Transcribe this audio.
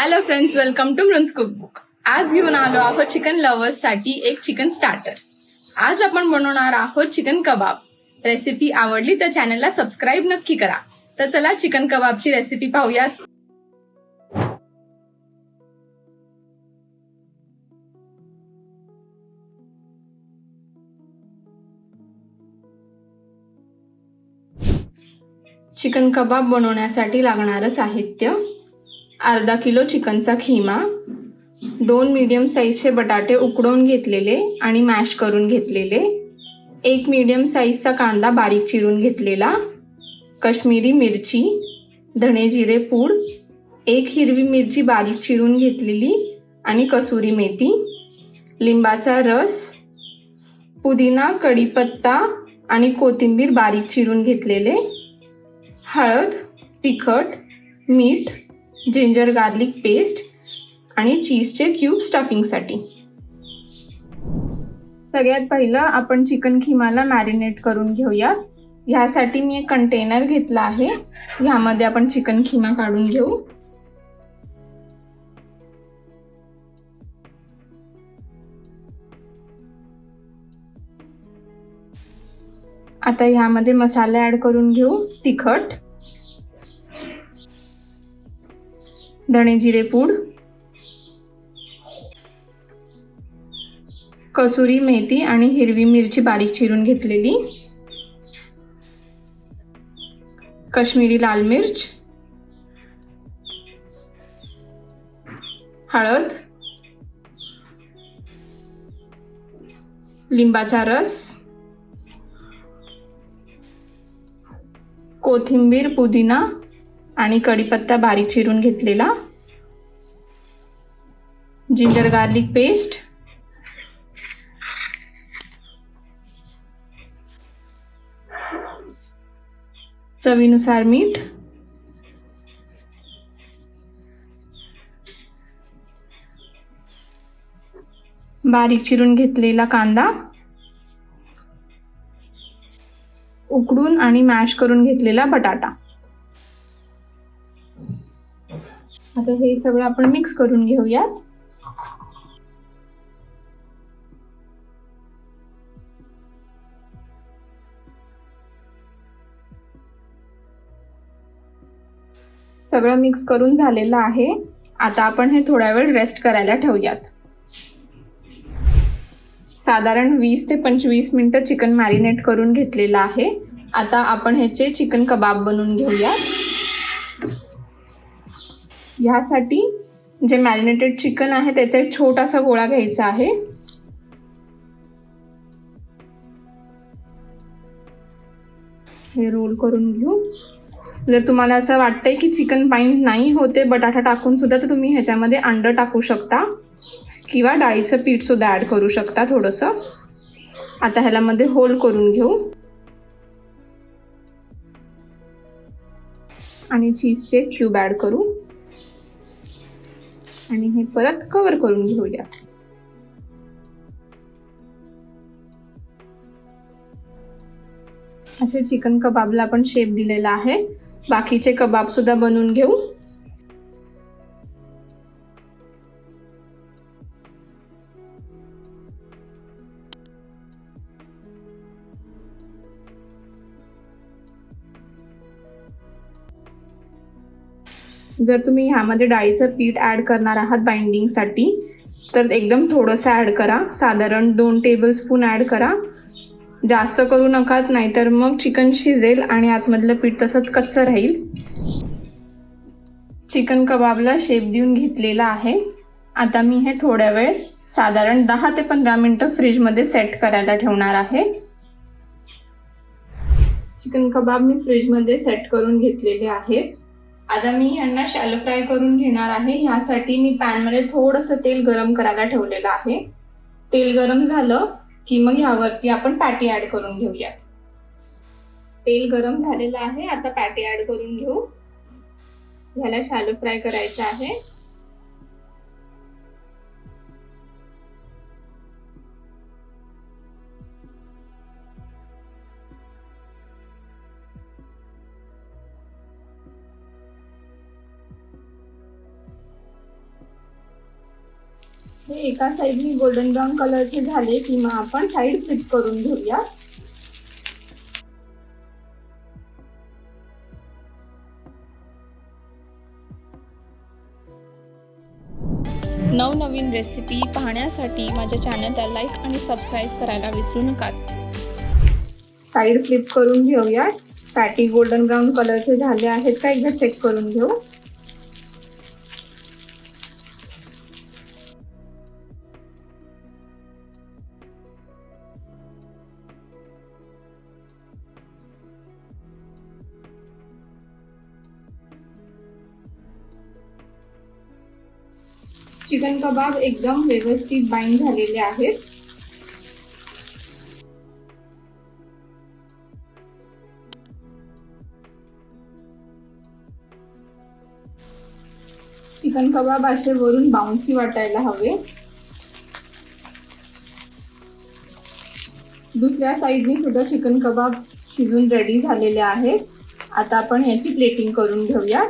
Hello friends welcome to Mrun's cookbook आज घेऊन आलो आहोत चिकन लव्हर्ससाठी एक चिकन स्टार्टर आज आपण बनवणार आहोत चिकन कबाब रेसिपी आवडली तर चॅनलला सबस्क्राईब नक्की करा. तर चला चिकन कबाबची रेसिपी पाहूयात. चिकन कबाब बनवण्यासाठी लागणारं साहित्य अर्धा किलो चिकनचा खिमा दोन मीडियम साईजचे बटाटे उकडवून घेतलेले आणि मॅश करून घेतलेले एक मीडियम साईजचा कांदा बारीक चिरून घेतलेला कश्मीरी मिरची धणे जिरे पूड एक हिरवी मिरची बारीक चिरून घेतलेली आणि कसुरी मेथी लिंबाचा रस पुदिना कढीपत्ता आणि कोथिंबीर बारीक चिरून घेतलेले हळद तिखट मीठ जिंजर गार्लिक पेस्ट आणि चीजचे क्यूब स्टफिंगसाठी. सगळ्यात पहिलं आपण चिकन खिमाला मॅरिनेट करून घेऊयात. ह्यासाठी मी एक कंटेनर घेतला आहे. ह्यामध्ये आपण चिकन खिमा काढून घेऊ. आता ह्यामध्ये मसाले ऍड करून घेऊ तिखट. धणे जिरे पूड कसुरी मेथी आणि हिरवी मिरची बारीक चिरून घेतलेली कश्मीरी लाल मिर्च हळद लिंबाचा रस कोथिंबीर पुदिना आणि कढीपत्ता बारीक चिरून घेतलेला. जिंजर गार्लिक पेस्ट चवीनुसार मीठ. बारीक चिरून घेतलेला कांदा. उकडून आणि मॅश करून घेतलेला बटाटा. आता हे सगळं आपण मिक्स करून घेऊयात. सगळं मिक्स करून झालेलं आहे. आता आपण हे थोड्या वेळ रेस्ट करायला ठेवूयात. साधारण वीस ते पंचवीस मिनटं चिकन मॅरिनेट करून घेतलेलं आहे. आता आपण ह्याचे चिकन कबाब बनवून घेऊयात. ह्यासाठी जे मॅरिनेटेड चिकन आहे त्याचा एक छोटासा गोळा घ्यायचा आहे. हे रोल करून घेऊ. जर तुम्हाला असं वाटतंय की चिकन पाईंट नाही होते बटाटा टाकून सुद्धा तर तुम्ही ह्याच्यामध्ये अंड टाकू शकता. किंवा डाळीचं पीठ सुद्धा ऍड करू शकता थोडंसं. आता ह्याला मध्ये होल करून घेऊ. आणि चीजचे क्यूब ऍड करू. आणि हे परत कव्हर करून घेऊया. असे चिकन कबाबला आपण शेप दिलेला आहे. बाकीचे कबाब सुद्धा बनवून घेऊ. जर तुम्ही ह्यामध्ये डाळीचं पीठ ॲड करणार आहात बाइंडिंगसाठी तर एकदम थोडंसं ॲड करा. साधारण दोन टेबल स्पून करा. जास्त करू नकात नाहीतर मग चिकन शिजेल आणि आतमधलं पीठ तसंच कच्चं राहील. चिकन कबाबला शेप देऊन घेतलेला आहे. आता मी हे थोड्या वेळ साधारण दहा ते पंधरा मिनटं फ्रीजमध्ये सेट करायला ठेवणार आहे. चिकन कबाब मी फ्रीजमध्ये सेट करून घेतलेले आहेत. आता मी यांना शॅलो फ्राय करून घेणार आहे. ह्यासाठी मी पॅनमध्ये थोडंसं तेल गरम करायला ठेवलेलं आहे. तेल गरम झालं की मग ह्यावरती आपण पॅटी ऍड करून घेऊया तेल गरम झालेलं आहे. आता पॅटी ऍड करून घेऊ. ह्याला शॅलो फ्राय करायचं आहे. हे एका साईडनी गोल्डन ब्राऊन कलरचे झाले की मग आपण साईड फ्लिप करून घेऊया नवनवीन रेसिपी पाहण्यासाठी माझ्या चॅनलला लाईक आणि सबस्क्राईब करायला विसरू नका. साईड फ्लिप करून घेऊया पॅटी गोल्डन ब्राऊन कलरचे झाले आहेत का एकदा चेक करून घेऊ. चिकन कबाब एकदम व्यवस्थित बाईंड झालेले आहेत. चिकन कबाब असे वरून बाउन्सी वाटायला हवे. दुसऱ्या साईडने सुद्धा चिकन कबाब शिजून रेडी झालेले आहेत. आता आपण याची प्लेटिंग करून घेऊया